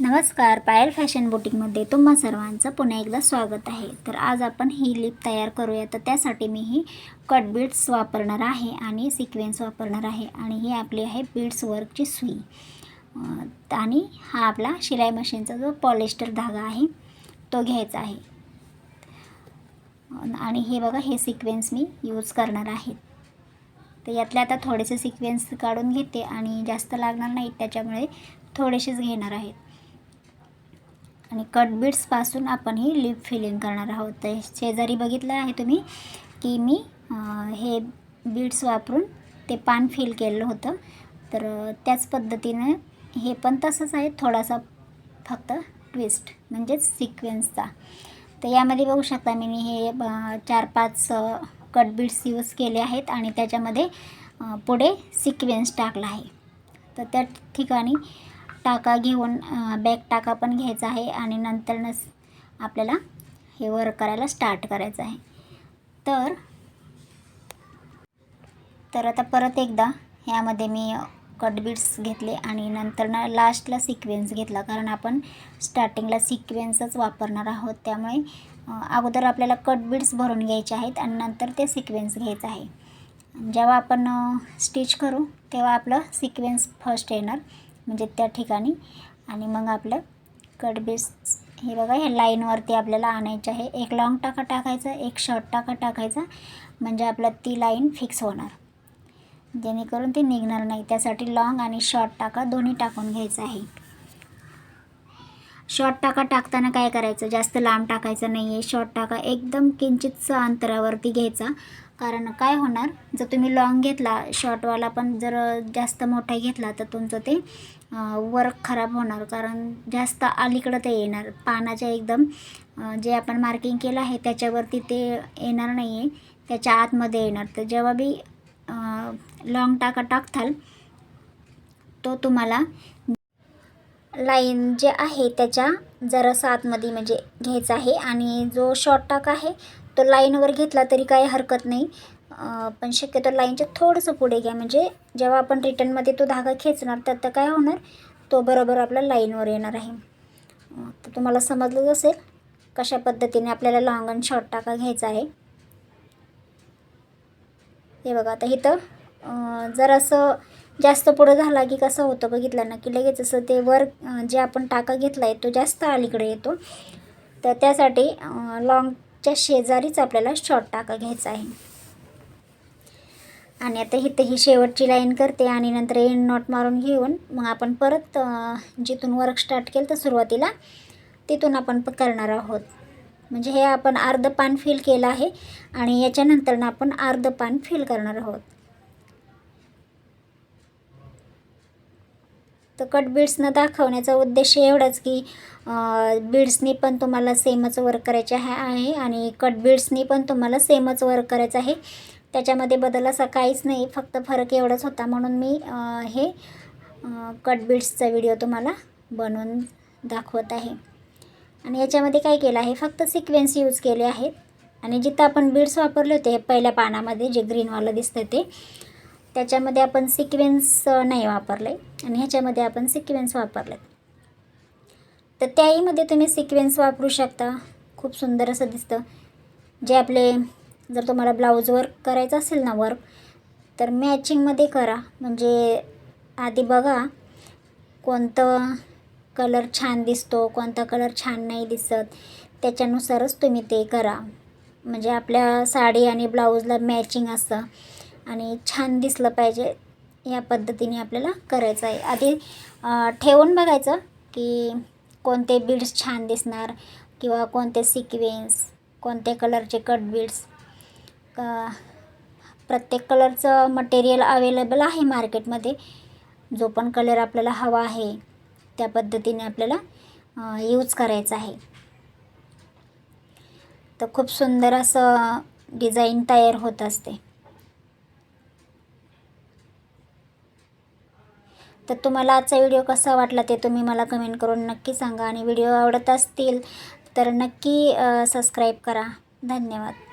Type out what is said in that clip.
नमस्कार पायल फॅशन बुटीकमध्ये तुम्हा सर्वांचं पुन्हा एकदा स्वागत आहे. तर आज आपण ही लिप तयार करूया. तर त्यासाठी मी ही कट बीड्स वापरणार आहे आणि सिक्वेन्स वापरणार आहे आणि ही आपली आहे बीड्स वर्कची सुई. आणि हा आपला शिलाई मशीनचा जो पॉलिस्टर धागा आहे तो घ्यायचा आहे. आणि हे बघा हे सिक्वेन्स मी यूज करणार आहे. तर यातले आता थोडेसे सिक्वेन्स काढून घेते आणि जास्त लागणार नाहीत त्याच्यामुळे थोडेसेच घेणार आहेत आणि कट बीड्सपासून आपण ही लिप फिलिंग करणार आहोत. तर शेजारी बघितलं आहे तुम्ही की मी हे बीड्स वापरून ते पान फिल केलेलं होतं. तर त्याच पद्धतीनं हे पण तसंच आहे थोडासा फक्त ट्विस्ट म्हणजेच सिक्वेन्सचा तर यामध्ये बघू शकता मी हे चार पाच कट बीड्स यूज केले आहेत आणि त्याच्यामध्ये पुढे सिक्वेन्स टाकला आहे. तर त्या ठिकाणी टाका घेऊन बॅक टाका पण घ्यायचा आहे आणि नंतरनंच आपल्याला हे वर्क करायला स्टार्ट करायचं आहे. तर तर आता परत एकदा ह्यामध्ये मी कटबीट्स घेतले आणि नंतर ना लास्टला सिक्वेन्स घेतला कारण आपण स्टार्टिंगला सिक्वेन्सच वापरणार आहोत. त्यामुळे अगोदर आपल्याला कटबीट्स भरून घ्यायचे आहेत आणि नंतर ते सिक्वेन्स घ्यायचं आहे. जेव्हा आपण स्टिच करू तेव्हा आपलं सिक्वेन्स फर्स्ट येणार. म्हणजे त्या ठिकाणी. आणि मग आपलं कट हे बघा हे लाईनवरती आपल्याला आणायचं आहे. एक लॉंग टाका टाकायचा एक शॉर्ट टाका टाकायचा. म्हणजे आपलं ती लाईन फिक्स होणार. जेणेकरून ते निघणार नाही. त्यासाठी लाँग आणि शॉर्ट टाका दोन्ही टाकून घ्यायचं आहे. शॉर्ट टाका टाकताना काय करायचं? जास्त लांब टाकायचं नाही आहे शॉर्ट टाका. एकदम किंचितचं अंतरावरती घ्यायचा. कारण काय होणार? जर तुम्ही लॉंग घेतला शॉर्टवाला पण जर जास्त मोठा घेतला तर तुमचं ते वर्क खराब होणार. कारण जास्त अलीकडं ते येणार. पानाच्या एकदम जे आपण मार्किंग केलं आहे त्याच्यावरती ते येणार नाही आहे त्याच्या आतमध्ये येणार. तर जेव्हा बी लॉंग टाका टाकताल तो तुम्हाला लाईन जे आहे त्याच्या जरासा आतमध्ये म्हणजे घ्यायचा आहे. आणि जो शॉर्ट टाक आहे तो लाईनवर घेतला तरी काही हरकत नाही. पण शक्यतो लाईनच्या थोडंसं पुढे घ्या. म्हणजे जेव्हा आपण रिटर्नमध्ये तो धागा खेचणार तर तर काय होणार? तो बरोबर आपल्या लाईनवर येणार आहे. तर तुम्हाला समजलंच असेल कशा पद्धतीने आपल्याला लॉंग अँड शॉर्ट टाका घ्यायचा आहे. हे बघा आता इथं जरासं जास्त पुढं झाला की कसं होतं बघितलं ना की लगेच असं ते वर जे आपण टाका घेतला आहे तो जास्त अलीकडे येतो. तर त्यासाठी लॉंगच्या शेजारीच आपल्याला शॉर्ट टाका घ्यायचा आहे. आणि आता इथं ही शेवटची लाईन करते आणि नंतर एंड नॉट मारून घेऊन मग आपण परत जिथून वर्क स्टार्ट केलं तर सुरुवातीला तिथून आपण करणार आहोत. म्हणजे हे आपण अर्ध पान फिल केलं आहे आणि याच्यानंतर आपण अर्ध पान फिल करणार आहोत. तर कट बीड्सनं दाखवण्याचा उद्देश एवढाच की बीड्सनी पण तुम्हाला सेमच वर्क करायचे आहे आहे आणि कट बीड्सनी पण तुम्हाला सेमच वर्क करायचं आहे. त्याच्यामध्ये बदल असा काहीच नाही फक्त फरक एवढाच होता. म्हणून मी हे कट बीड्सचा व्हिडिओ तुम्हाला बनवून दाखवत आहे. आणि याच्यामध्ये काय केलं आहे फक्त सिक्वेन्स यूज केले आहेत. आणि जिथं आपण बीड्स वापरले होते हे पहिल्या पानामध्ये जे ग्रीनवालं दिसतं ते त्याच्यामध्ये आपण सिक्वेन्स नाही वापरले आणि ह्याच्यामध्ये आपण सिक्वेन्स वापरले तर त्याहीमध्ये तुम्ही सिक्वेन्स वापरू शकता. खूप सुंदर असं दिसतं. जे आपले जर तुम्हाला ब्लाऊज वर्क करायचं असेल ना वर्क तर मॅचिंगमध्ये करा. म्हणजे आधी बघा कोणतं कलर छान दिसतो कोणता कलर छान नाही दिसत. त्याच्यानुसारच तुम्ही ते करा. म्हणजे आपल्या साडी आणि ब्लाऊजला मॅचिंग असतं. आणि छान दिसलं पाहिजे या पद्धतीने आपल्याला करायचं आहे. आधी ठेवून बघायचं की कोणते बीड्स छान दिसणार किंवा कोणते सिक्वेन्स कोणते कलरचे कट बीड्स प्रत्येक कलरचं मटेरियल अवेलेबल आहे मार्केटमध्ये जो पण कलर आपल्याला हवा आहे त्या पद्धतीने आपल्याला यूज करायचा आहे. तर खूप सुंदर असं डिझाईन तयार होत असते. तर तुम्हाला आजचा व्हिडिओ कसा वाटला ते तुम्ही मला कमेंट करून नक्की सांगा. आणि व्हिडिओ आवडत असतील तर नक्की सबस्क्राईब करा. धन्यवाद.